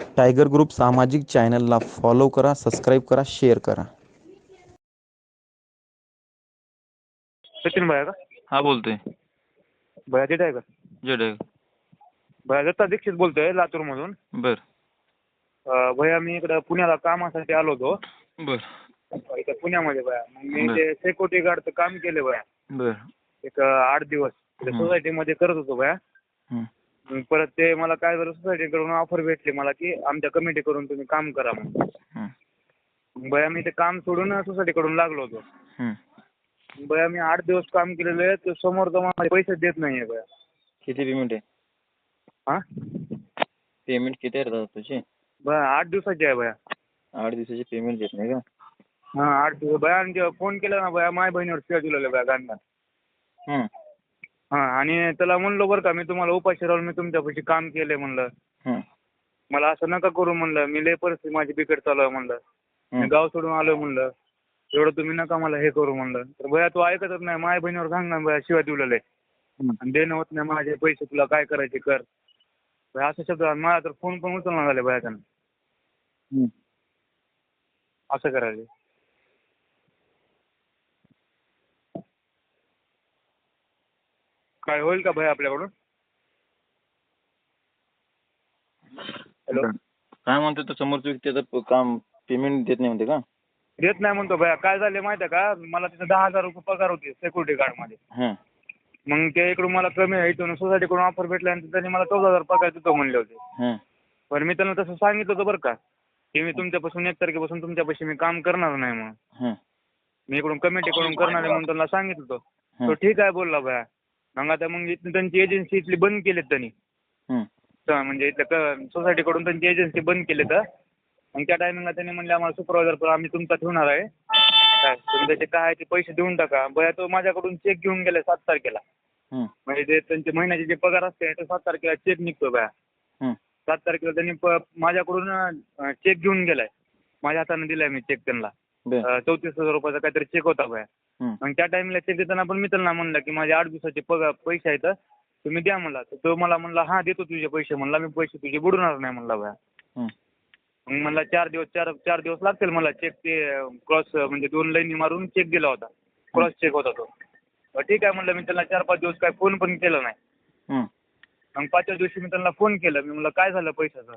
Tiger group सामाजिक चॅनलला follow करा सबस्क्राईब करा शेअर करा। सचिन भैया का? हा बोलतोय। भैया तिथे आहे का जडेग भैया दत्ता दीक्षित बोलतोय लातूरमधून. बर. अं, भैया मी इकडं पुण्याला कामासाठी आलो होतो. बर. इथं पुण्यामध्ये भैया मग मी बरं. ते सेक्युरिटी गार्डचं काम केलं भैया बर. एक अं, आठ दिवस. हं. सोसायटीमध्ये करत होतो भैया हं. परत ते मला काय झालं सोसायटीकडून ऑफर भेटली मला की आमच्या कमिटीकडून तुम्ही काम करा म्हणून. हं. मग भैया मी ते काम सोडून सोसायटीकडून लागलो होतो. हं. भैया मी आठ दिवस काम केलेलं आहे ते समोर तर मला पैसे देत नाही आहे भैया. किती पेमेंट आहे? हां? पेमेंट किती आहे दादा तुझे? भैया आठ दिवसाची आहे भैया. आठ दिवसाची पेमेंट देत नाही का? हां आठ दिवस. भैया आणि फोन केला ना भैया माझ्या बहिणीवर शिवाय दिलेलं गाणं हं. हां आणि त्याला म्हणलो बरं का मी तुम्हाला उपाशी राहून मी तुमच्यापाशी काम केलंय म्हणलं हं. मला असं नका करू म्हणलं मी लय परिस्थिती माझी बिकट चालू आहे म्हणलं मी हं. गाव सोडून आलोय म्हणलं एवढं तुम्ही नका मला हे करू म्हणलं तर भैया तू ऐकतच नाही माझ्या बहिणीवर सांग ना भैया शिवाय आहे हं. आणि देणं होत नाही माझे पैसे तुला काय करायचे कर भैया असं शब्द मला तर फोन पण उचलणार झाले भैया त्यानं हं. असं करायचं काय होईल का भैया आपल्याकडून? हॅलो? काय म्हणतो तो समोरचा व्यक्ती आता काम पेमेंट देत नाही म्हणते का? देत नाही म्हणतो भैया. काय झाले माहिती आहे का? मला तिथं दहा हजार रुपये पगार होते सेक्युरिटी गार्डमध्ये हं. मग ते इकडून मला कमी आहे. इथून सोसायटीकडून ऑफर भेटल्यानंतर त्यांनी मला चौदा हजार पगार देतो म्हणले होते. हं. पण मी त्यांना तसं सांगितलं होतं बरं का की मी तुमच्यापासून एक तारखेपासून तुमच्यापाशी मी काम करणार नाही म्हणून. हं. मी इकडून कमिटीकडून करणार आहे म्हणून त्यांना सांगितलं होतं. हं. तो ठीक आहे बोलला भैया. मग आता मग इथून त्यांची एजन्सी इथली बंद केलीत त्यांनी. हं. तर म्हणजे इथल्या सोसायटीकडून त्यांची एजन्सी बंद केली तर मग त्या टायमिंगला त्यांनी म्हणले आम्हाला सुपरवायझर आम्ही तुमचा ठेवणार आहे. काय तुम्ही त्याचे काय आहे ते पैसे देऊन टाका. बया तो माझ्याकडून चेक घेऊन गेला सात तारखेला. हं. म्हणजे ते त्यांचे महिन्याचे जे पगार असते ते सात तारखेला चेक निघतो बया. सात तारखेला त्यांनी माझ्याकडून चेक घेऊन गेलाय. माझ्या हाताने दिलाय मी चेक त्यांना. चौतीस हजार रुपयाचा काहीतरी चेक होता बया. मग त्या टाइमला चेक देताना पण मी त्यांना म्हणलं की माझे आठ दिवसाचे पगार पैसे आहेत तुम्ही द्या म्हणला. तर तो मला म्हणला हां देतो तुझे पैसे. म्हणला मी पैसे तुझे बुडवणार नाही म्हणला बया. मग मला चार दिवस चार चार दिवस लागतील. मला चेक ते क्रॉस म्हणजे दोन लाईनी मारून चेक गेला होता. क्रॉस चेक होता तो. ठीक आहे म्हणलं मी त्यांना चार पाच दिवस काय फोन पण केला नाही. मग पाचव्या दिवशी मी त्यांना फोन केला. मी म्हणलं काय झालं पैशाचं?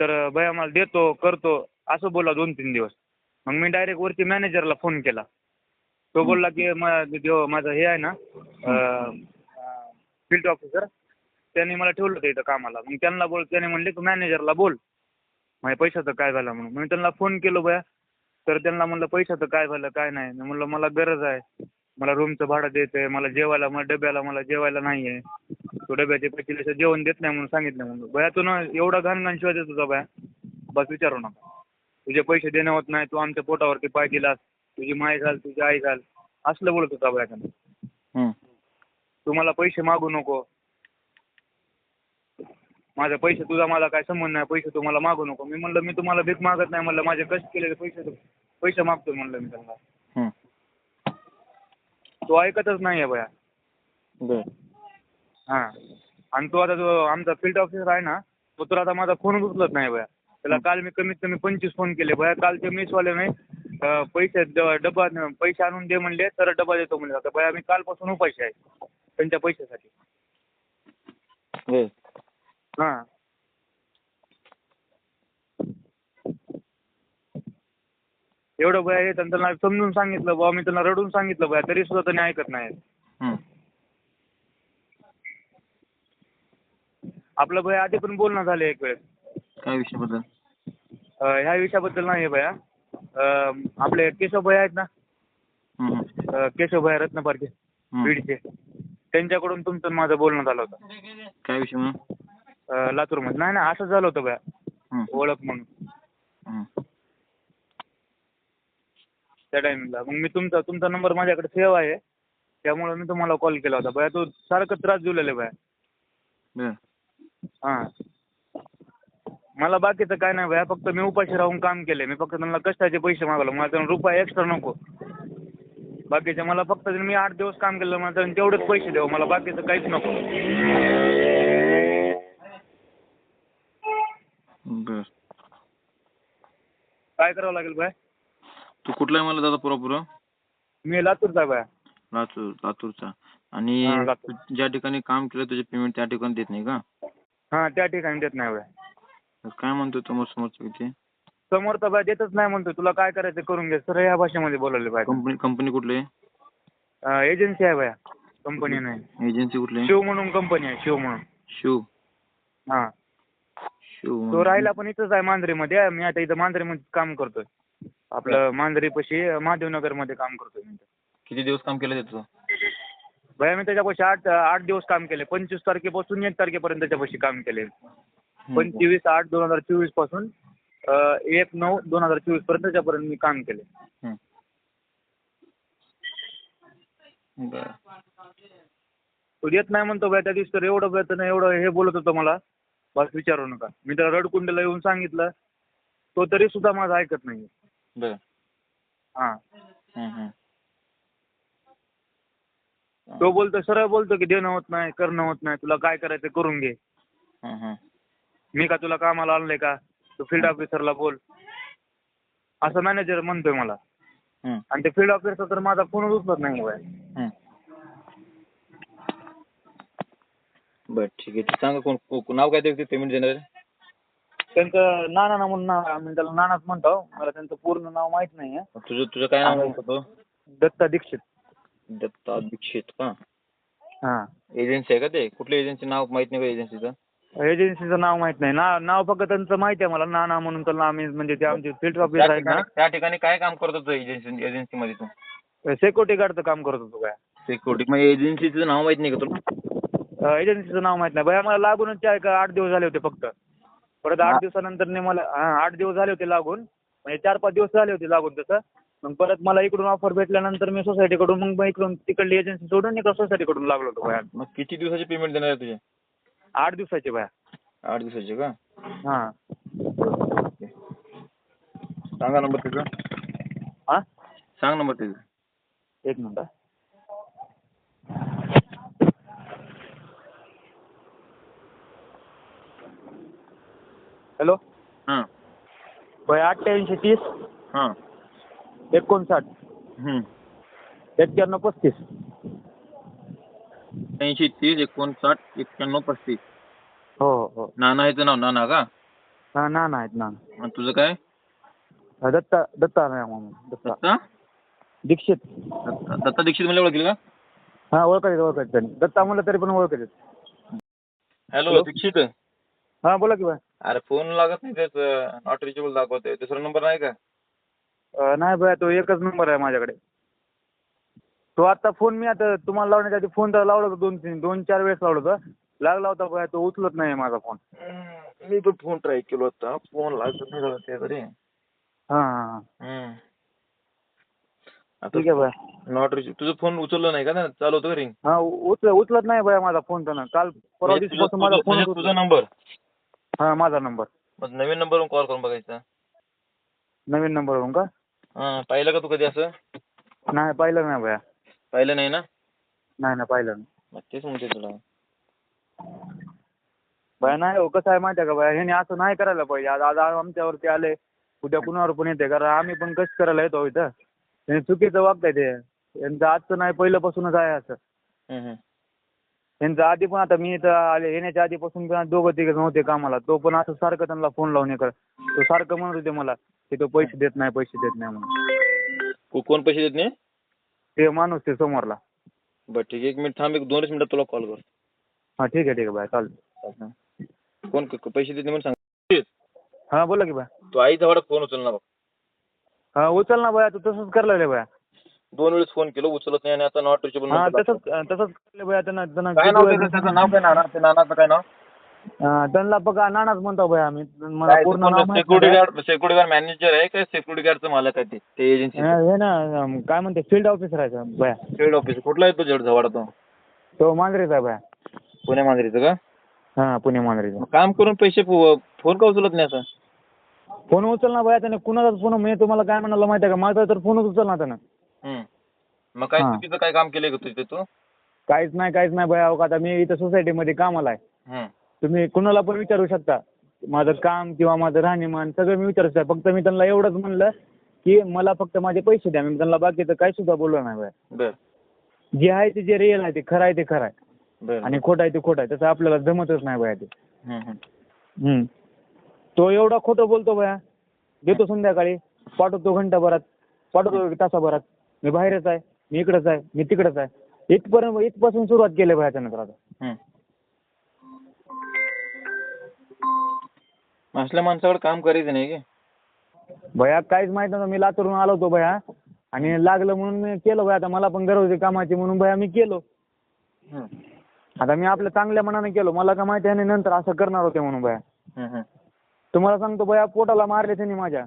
तर भैया मला देतो करतो. असं बोला दोन तीन दिवस. मग मी डायरेक्ट वरती मॅनेजरला फोन केला. तो बोलला की मा- जो माझं हे आहे ना फील्ड ऑफिसर त्यांनी मला ठेवलं होतं इथं कामाला. मग त्यांना बोल त्याने म्हणले की मॅनेजरला बोल. माझ्या पैशाचं काय झालं म्हणून. मी त्यांना फोन केलो बया तर त्यांना म्हणलं पैशाचं काय झालं काय नाही. मी म्हणलं मला गरज आहे. मला रूमचं भाडं द्यायचं आहे. मला जेवायला मला डब्याला मला जेवायला नाही आहे. तो डब्याचे पैसे जेवण देत नाही म्हणून सांगितलं म्हणलं बया तू ना एवढा घाण घाण शिवाय देत होता बया बस विचारू नका. तुझे पैसे देणं होत नाही. तू आमच्या पोटावरती पाय दिलास. तुझी माय घाल तुझी आई घाल. असलं बोलत होता बया त्यांना हं. तू मला पैसे मागू नको. माझे पैसे तुझा मला काय संबंध नाही. पैसे तू मला मागू नको. मी म्हणलं मी तुम्हाला भीक मागत नाही म्हणलं. माझे कष्ट केलेले पैसे पैसे मागतो म्हणलं मी त्यांना. तो ऐकतच नाही आहे बया हां. आणि तो आता जो आमचा फील्ड ऑफिसर आहे ना तो तर आता माझा फोन उचलत नाही बया. त्याला काल मी कमीत कमी पंचवीस फोन केले बया. काल ते मेसवाल्याने पैसे ड- डबा पैसे आणून दे म्हणले तर डबा देतो म्हणले. आता बया मी कालपासून उपाशी आहे त्यांच्या पैशासाठी. हां. एवढं बया येत आणि त्यांना समजून सांगितलं बुवा मी त्यांना रडून सांगितलं बया तरी सुद्धा त्यांनी ऐकत नाही. आपलं बया आधी पण बोलणं झालं एक वेळेस काय विषयाबद्दल? अं, ह्या विषयाबद्दल नाही आहे बया आपले केशव भैया आहेत ना. अं, केशव भैया रत्नपारखे. बीडचे. त्यांच्याकडून तुमचं आणि माझं बोलणं झालं होतं. काय विषय म्हणून अं, लातूरमध्ये. नाही नाही असं झालं होतं बया. ओळख म्हणून. त्या टायमिंगला. मग मी तुमचा तुमचा नंबर माझ्याकडे सेव्ह आहे. त्यामुळे मी तुम्हाला कॉल केला होता. बया तो सारखं त्रास दिलेला आहे बया. बर. हां. मला बाकीचं काय नाही भया फक्त मी उपाशी राहून काम केले मी फक्त त्यांना कष्टाचे पैसे मागवले. मला त्यांना रुपये एक्स्ट्रा नको. बाकीचे मला फक्त मी आठ दिवस काम केलं मला त्यांनी तेवढेच पैसे देऊ मला बाकीचं काहीच नको. बर. काय करावं लागेल बाय तू कुठला आहे मला दादा प्रॉपर? मी लातूरचा बाय. लातूर लातूरचा. आणि हा, लातूर. ज्या ठिकाणी काम केलं तुझे पेमेंट त्या ठिकाणी देत नाही का? हां त्या ठिकाणी देत नाही तर काय म्हणतोय समोर समोरचा व्यक्ती? समोरचा बाय देतच नाही म्हणतो तुला काय करायचं करून घे. सर या भाषेमध्ये बोलावले बाय कंपनी कंपनी कुठली? आहे एजन्सी आहे बाया. कंपनी नाही. एजन्सी कुठली? आहे शिव म्हणून कंपनी आहे. शिव म्हणून. शिव. हां. शिव तो. राहिला पण इथंच आहे मांजरीमध्ये. मी आता इथं मांजरीमध्ये काम करतोय. आपलं मांजरीपाशी महादेवनगरमध्ये काम करतोय मी. किती दिवस काम केलं त्याचं? भैया मी त्याच्यापाशी आठ आठ दिवस काम केले. पंचवीस तारखेपासून एक तारखेपर्यंत त्याच्यापाशी काम केले. पंचवीस आठ दोन हजार चोवीसपासून एक नऊ दोन हजार चोवीसपर्यंत त्याच्यापर्यंत मी काम केले. तो येत नाही म्हणतो बाय त्या दिवशी तर एवढं वेतन एवढं हे बोलत होतं मला. बस विचारू नका. मी तर रडकुंडीला येऊन सांगितलं. तो तरी सुद्धा माझं ऐकत नाही हां. हम्म, हम्म. तो बोलतो सरळ बोलतो की देणं होत नाही करणं होत नाही तुला काय करायचं करून घे. मी का तुला कामाला आणलंय का? तू फील्ड ऑफिसरला बोल. असं मॅनेजर म्हणतोय मला. हम्म, आणि ते फील्ड ऑफिसर तर माझा फोनच उचलत नाही हम्म. बर ठीक आहे. सांगा कोण को- नाव काय ते पेमेंट देणार? त्यांचं नाना ना म्हणून नाव आम्ही त्याला नानाच म्हणतो. मला त्यांचं पूर्ण नाव माहीत नाही आहे तुझं तुझं काय नाव होतं तो? दत्ता दीक्षित. दत्ता दीक्षित का? हां. एजन्सी आहे का ते? कुठल्या एजन्सी नाव माहीत नाही का एजन्सीचं एजन्सीचं नाव माहीत नाही. ना नाव फक्त त्यांचं माहिती आहे मला. नाना म्हणून त्याला आम्ही म्हणजे ते आमचे फील्ड त्या ऑफिसर आहेत ना. त्या ठिकाणी काय काम करत होतं एजन्सी एजन्सीमध्ये तू? सिक्युरिटी गार्डचं काम करत होतो काय. सिक्युरिटी मग एजन्सीचं नाव माहीत नाही का तुला? एजन्सीचं नाव माहीत नाही. भैया मला लागूनच चार का आठ दिवस झाले होते फक्त. परत आठ. दिवसानंतर ने मला हां आठ दिवस झाले होते लागून. म्हणजे चार पाच दिवस झाले होते लागून तसं. मग परत मला इकडून ऑफर भेटल्यानंतर मी सोसायटीकडून मग इकडून तिकडली एजन्सी सोडून इकडं सोसायटीकडून लागलो होतो भैया मग किती दिवसाचे पेमेंट देणार आहे तुझे? आठ दिवसाचे भैया आठ दिवसाचे का? हां. सांगा नंबर तुझा हां? सांग नंबर तुझा एक मिनिट. हॅलो? हां. भैया अठ्ठ्याऐंशी तीस. हां. एकोणसाठ. हम्म. एक्क्याण्णव पस्तीस. ऐंशी तीस एकोणसाठ एक्क्याण्णव पस्तीस. हो हो. हो नाना ह्याचं नाव नाना का? हां ना ना आहेत ना आणि तुझं काय? दत्ता दत्ता नाही म्हणून दत्ता. दत्ता? दीक्षित. दत्ता दत्ता दीक्षित मला ओळखील का? हां ओळखायचं ओळखायचं त्यांनी. दत्ता म्हणलं तरी पण ओळखायचं हॅलो Hello? दीक्षित? हां बोला की बाय अरे फोन लागत नाही त्याचं नॉट रिचेबल दाखवतोय. दुसरा नंबर नाही का? अं, नाही बाय तो एकच नंबर आहे माझ्याकडे. तो आता फोन मी आता तुम्हाला लावण्याच्या आधी फोन तर लावला होता दोन तीन दोन चार वेळेस लावलं होतं. लागला होता तो उचलत नाही माझा फोन मी पण फोन ट्राय केला होता. फोन लागत नाही झाला त्याकडे हां हां हां. ठीक आहे नॉट रिच तुझं फोन उचललं नाही का ना? चालू होतं रिंग हां उचल उचलत नाही बाय माझा फोन त्यानं. काल परवा दिवशीपासून माझा फोन तुझा नंबर हां माझा नंबर नवीन नंबरवरून कॉल करून बघायचा. नवीन नंबरवरून का? हा पाहिलं का तू कधी असं? नाही पाहिलं नाही बाया. पाहिलं नाही ना? नाही ना पाहिलं नाही. मग तेच म्हणते तुला. बाय नाही हो कसं आहे माहिती आहे का बाय? ह्याने असं नाही करायला पाहिजे. आज आज आमच्यावरती आले उद्या कुणावर पण येते. कारण आम्ही पण कष्ट करायला येतो इथं. हे चुकीचं वागताय ते. यांचं आजचं नाही पहिल्यापासूनच आहे असं. हम्म. यांचं आधी पण आता मी इथं आले येण्याच्या आधीपासून पण दोघं तिघं नव्हते कामाला. तो पण असं सारखं त्यांना फोन लावून हे कर तो सारखं म्हणत होते मला की तो पैसे देत नाही पैसे देत नाही म्हणून. को- कोण पैसे देत नाही? ते माणूस ते समोरला. बरं ठीक आहे. एक मिनिट थांब एक दोनच मिनिटात तुला कॉल कर हां ठीक आहे ठीक आहे बाय. चालेल. हा. कोण क- पैसे देत म्हणून सांग. हां बोला की बाय. तू आईचा वाडा फोन उचल ना बघ. हां उचल ना बाया. तू तसंच करायला बाया. दोन वेळेस फोन केलो उचलत नाही आणि आता नॉट रिचेबल हां तसंच तसंच केलं बाया. त्यांना त्यांना काय किती नाव वेळा- त्याचं त्याचं नाव काय नाना? ते नानाचं काय नाव? हां, त्यांना बघा नानाच म्हणतो बाया आम्ही. मला पूर्ण नाव माहीत सिक्युरिटी नाही. गार्ड सिक्युरिटी गार्ड मॅनेजर आहे का? सिक्युरिटी गार्डचं मालक आहे ते ते एजन्सी हा, हे ना अं, काय म्हणते फील्ड ऑफिसर आहे तो बाया. फील्ड ऑफिस कुठला आहे तो जड जवळ तो? तो मांजरीचा आहे बाया. पुणे मांजरीचं का? हां पुणे मांजरीचा. मग काम करून पैसे फोन का उचलत नाही असं फोन उचल ना बाया त्याने कुणाचाच फोन मी तुम्हाला काय म्हणाला माहिती आहे का? माझा तर फोनच उचल ना त्यानं. हम्म. मग काय हा. चुकीचं काय काम केलंय का तुझे तू? काहीच नाही काहीच नाही बाया अहो, आता मी इथं सोसायटीमध्ये कामाला आहे. हम्म. तुम्ही कुणाला पण विचारू शकता. माझं काम किंवा माझं राहणीमान सगळं मी विचारत आहे फक्त मी त्यांना एवढंच म्हणलं की मला फक्त माझे पैसे द्या. मी त्यांना बाकीचं काय सुद्धा बोललो नाही बर. जे आहे ते जे रिअल आहे ते खरं आहे ते खरं आहे. बर. आणि खोटं आहे ते खोटं आहे. तसं आपल्याला जमतच नाही बाया ते. हम्म, हम्म. हम्म. तो एवढा खोटं बोलतो बाया. देतो संध्याकाळी. पाठवतो घंटाभरात. पाठवतो एक तासाभरात. मी बाहेरच आहे. मी इकडंच आहे. मी तिकडंच आहे. इथपर्यंत इथपासून सुरुवात केली बाया त्यानं तर आता. हम्म. असल्या माणसाकडे काम करायचं नाही की भया काहीच माहीत नव्हतं. मी लातूरून आलो होतो भया. आणि लागलं म्हणून मी केलं भया. आता मला पण गरज होती कामाची म्हणून भया मी केलो. हम्म. आता मी आपल्या चांगल्या मनाने केलो. मला का माहिती आहे नंतर असं करणार होते म्हणून भया. हम्म, हम्म. तुम्हाला सांगतो भया पोटाला मारले त्यांनी माझ्या.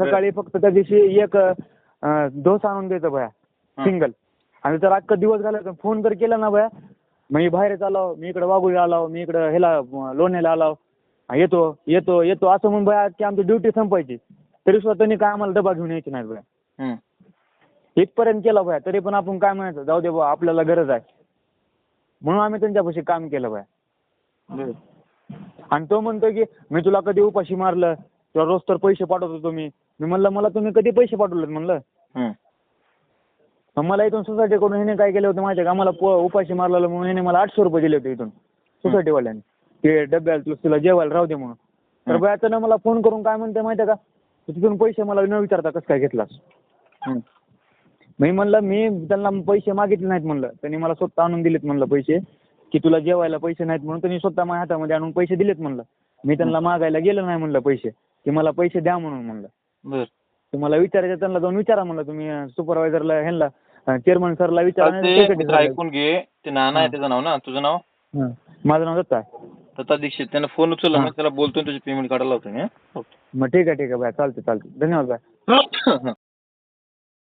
सकाळी फक्त त्या दिवशी एक अं, डोसा आणून द्यायचं भया. सिंगल. आणि तर अख्खा दिवस घालायचा फोन तर केला ना भया. मी बाहेरच आलो मी इकडे वाघुळी आलो मी इकडं ह्याला अं, लोण्याला आलो. येतो येतो येतो. असं म्हणून भया की आमची ड्युटी संपायची. तरी सुद्धा त्यांनी काय आम्हाला डबा घेऊन यायची नाही हम्म. इथपर्यंत केलं भया तरी पण आपण काय म्हणायचं? जाऊ दे बा आपल्याला गरज आहे. म्हणून आम्ही त्यांच्यापाशी काम केलं बर. आणि तो म्हणतो की मी तुला कधी उपाशी मारलं? तुला रोज तर पैसे पाठवत होतो मी मी म्हणलं मला तुम्ही कधी पैसे पाठवलेत? म्हणलं. हम्म. मग मला इथून सोसायटीकडून ह्याने काय केलं होतं माहिती आहे का? आम्हाला पो उपाशी मारलेलं म्हणून ह्याने मला आठशे रुपये दिले होते इथून. सोसायटीवाल्याने ते डब्याला तुला तुला जेवायला राहू दे म्हणून. तर. बयाचं मला फोन करून काय म्हणते माहिती आहे का? तू तिथून पैसे मला न विचारता कसं काय घेतलास. मी म्हणलं मी त्यांना पैसे मागितले नाहीत म्हणलं. त्यांनी मला स्वतः आणून दिलेत म्हणलं पैसे की तुला जेवायला पैसे नाहीत म्हणून त्यांनी स्वतः माझ्या हातामध्ये आणून पैसे दिलेत म्हणलं. मी त्यांना मागायला गेलो नाही म्हणलं पैसे की मला पैसे द्या म्हणून म्हणलं. बर. तुम्हाला विचारायचं त्यांना जाऊन विचारा म्हणलं. तुम्ही सुपरवायझरला ह्यांना चेअरमन सरला विचारा नाही तर चालतंय, secretary मित्र सरला. ऐकून घे. ते नाना आहे त्याचं नाव ना? तुझं नाव? हं. माझं नाव दत्ता आहे. दत्ता दीक्षित त्यानं फोन उचलला हा. ना त्याला बोलतो तुझी पेमेंट काढायला लावतो मी हं? मग ठीक आहे ठीक आहे बाय चालते चालते धन्यवाद बाय हं?